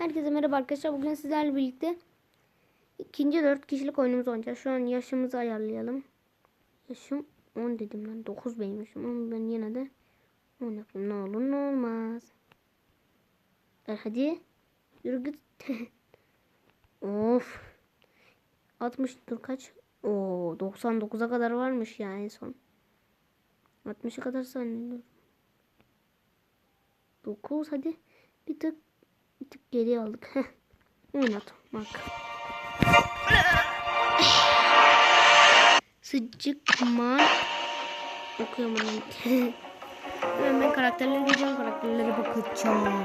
Herkese merhaba arkadaşlar. Bugün sizlerle birlikte ikinci 4 kişilik oyunumuzu oynayacağız. Şu an yaşımızı ayarlayalım. Yaşım 10 dedim ben. 9 benim ama ben yine de 10 yapayım. Ne olur ne olmaz. E hadi. Yürü git. of. 60 dur kaç? Oo 99'a kadar varmış ya en son. 60'a kadar sanıyorum. 9 hadi. Bir tık bir tık geriye aldık. Heh. Oynat. Bak. Sıcıkman okuyamadım. Hemen karakterlere gireceğim. Karakterlere bakacağım.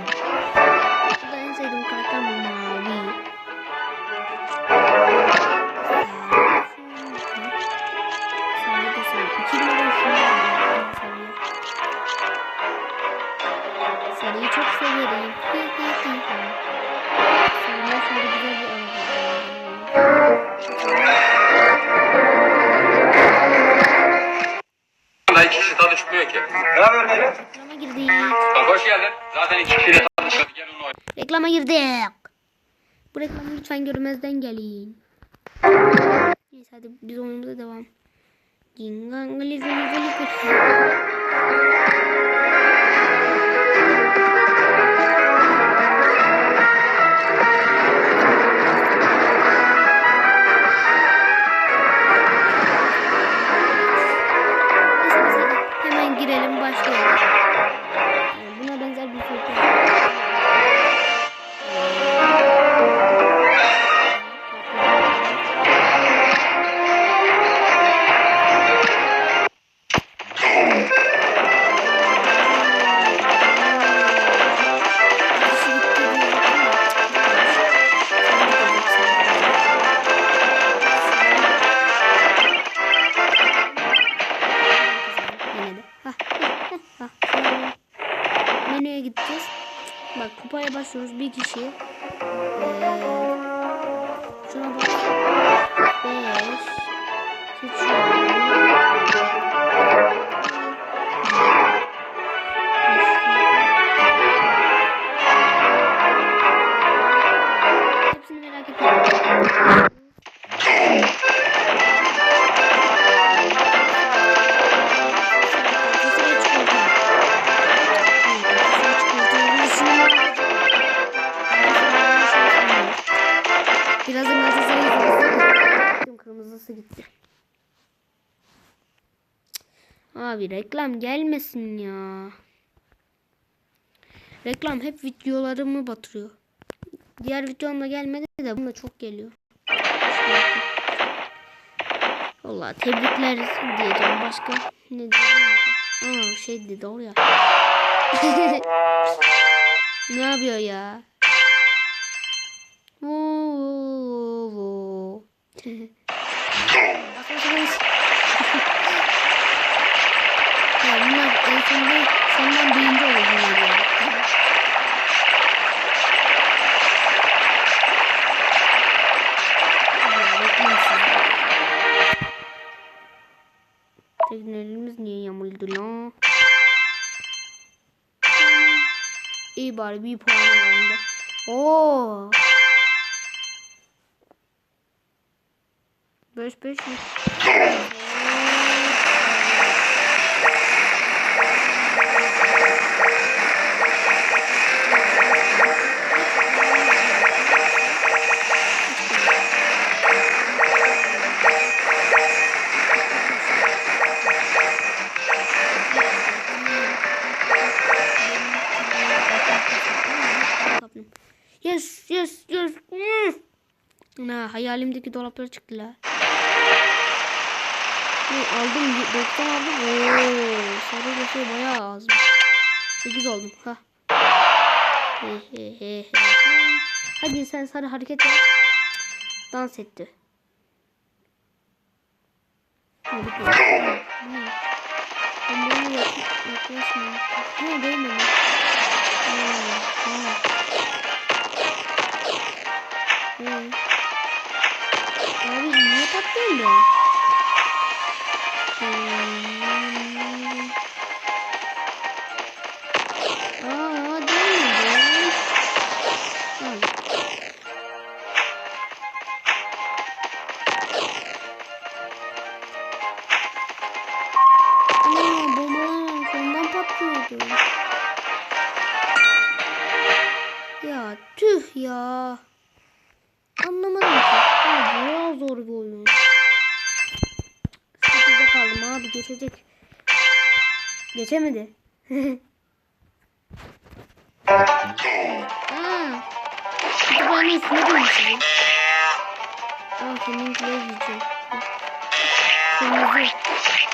Zaten iki kişiyle tanışmadı. Gel onu oynayalım. Reklama girdik. Bu reklamı lütfen görmezden gelin. Neyse hadi biz oyunumuza devam. Gingangali Başlıyoruz bir kişi. Ee, Abi reklam gelmesin ya. Reklam hep videolarımı batırıyor. Diğer videomda gelmedi de bunda çok geliyor. Valla tebrikler diyeceğim. Başka ne diyeceğim? Aa şey dedi oraya. ne yapıyor ya? İyi bari bir puan alındı. Oo. 5 5 mi? Yes, yes, yes. yes. Na hayalimdeki dolaplar çıktı la. Ne aldım 90 aldım. Oo, sarı şey bayağı az. 8 oldum. Ha. He he he he. Hadi sen sarı hareket yap. Dans etti. Ne? Ben bunu yaklaşmayayım. Ne değil mi? Ha, Hı. Abi niye taktın be? Değil mi? Tamam. Aa bombalar arasından patlıyordu. Ya tüh ya. Geçecek. Geçemedi. Aa. Kütüphane üstüne dönüşüyor. Aa seninkileri yiyeceğim. Kırmızı.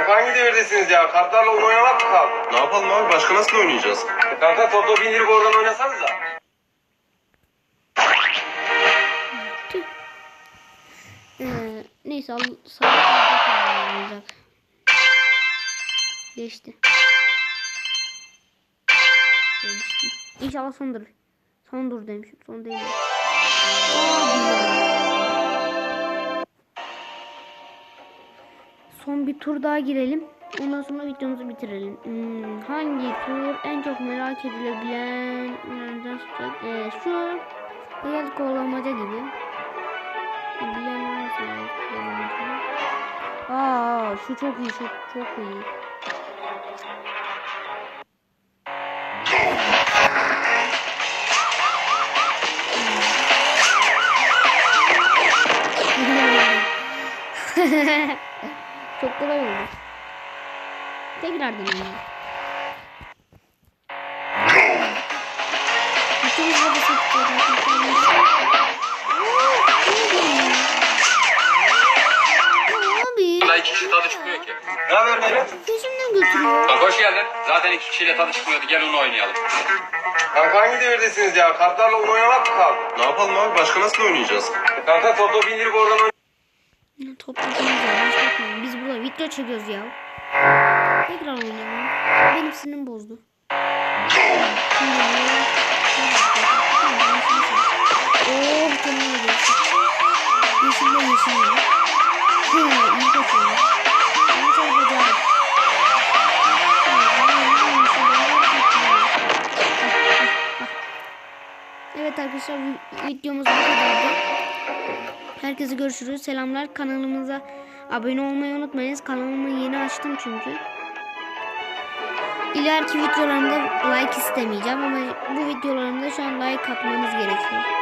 Kanka hangi devirdesiniz ya? Kartlarla oyun oynamak mı kaldı? Ne yapalım abi? Başka nasıl oynayacağız? E kanka top top indirip oradan oynasanıza. Ee, neyse al olacak. Geçti. Demiştim. İnşallah sondur. Sondur demişim. Son değil. Abi Son bir tur daha girelim. Ondan sonra videomuzu bitirelim. Hmm, hangi tur en çok merak edilebilen ee, şu hayal kovalamaca gibi. Kovalamaca. Aa şu çok iyi şu çok iyi. Çok kolay oldu. Tekrar deneyelim. Bütün hızlı bir Abi Da iki kişi tadı çıkmıyor ki. Ne haber Mehmet? peşimden götürüyor. Bak hoş geldin. Zaten iki kişiyle tadı çıkmıyordu. Gel onu oynayalım. Kanka hangi devirdesiniz ya? Kartlarla oyun oynamak mı kaldı? Ne yapalım abi? Başka nasıl oynayacağız? Kanka top top indirip oradan oyn... Topladığımız ya başlatmayın. Biz burada video çekiyoruz ya. Tekrar oynayalım. Benim sinirim bozdu. Oh canım yedim. Yeşille yeşille. Hı, iyi kaçıyor. Ben bacağım. Evet arkadaşlar vi- videomuz bu kadardı. Herkese görüşürüz. Selamlar. Kanalımıza abone olmayı unutmayınız. Kanalımı yeni açtım çünkü. İleriki videolarımda like istemeyeceğim ama bu videolarımda şu an like atmanız gerekiyor.